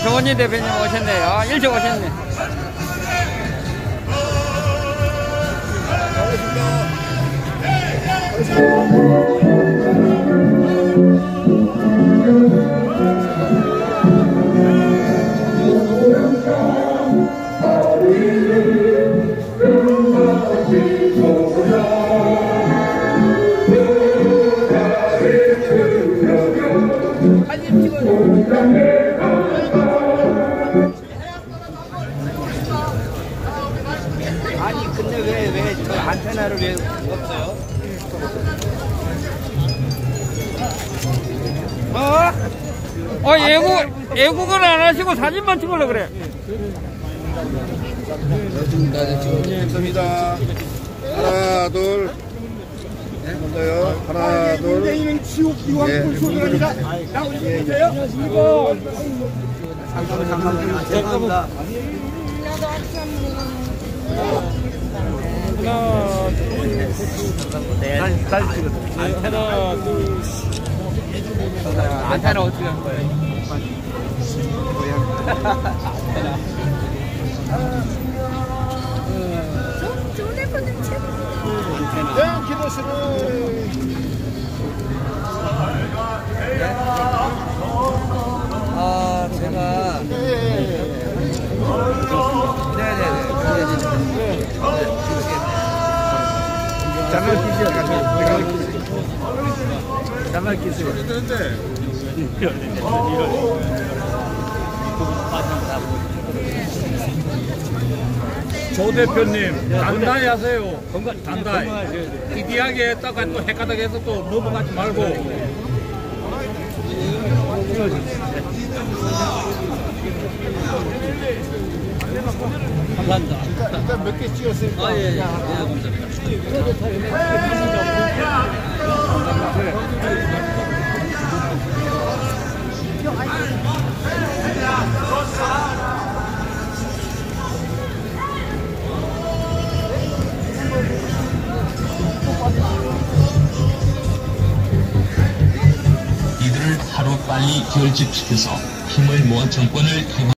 정원진 대표님 오셨네요. 아, 일찍 오셨네. 근데 왜 왜 저 안테나를 왜 없어요? 어? 어, 예고, 예고는 안 하시고 사진만 찍으려 그래. 감사합니다. 하나, 둘. 먼저요. 하나, 둘. 는 지옥 이왕 예. 불소리랍니다. 나오세요. 죄송합니다. 안테나 어떻게 한 거예요? 조 대표님 최고. 네, 기도실은. 장난 기시야, 장난 기시. 장난. 조 대표님 단단히 하세요. 단단히. 이디하게 했다가 또 헷가닥 해서 또 넘어가지 말고. 일단 몇 개 찍었으니까. 아, 예, 예. 예, 감사합니다. 이들을 하루 빨리 결집시켜서 힘을 모아 정권을 개방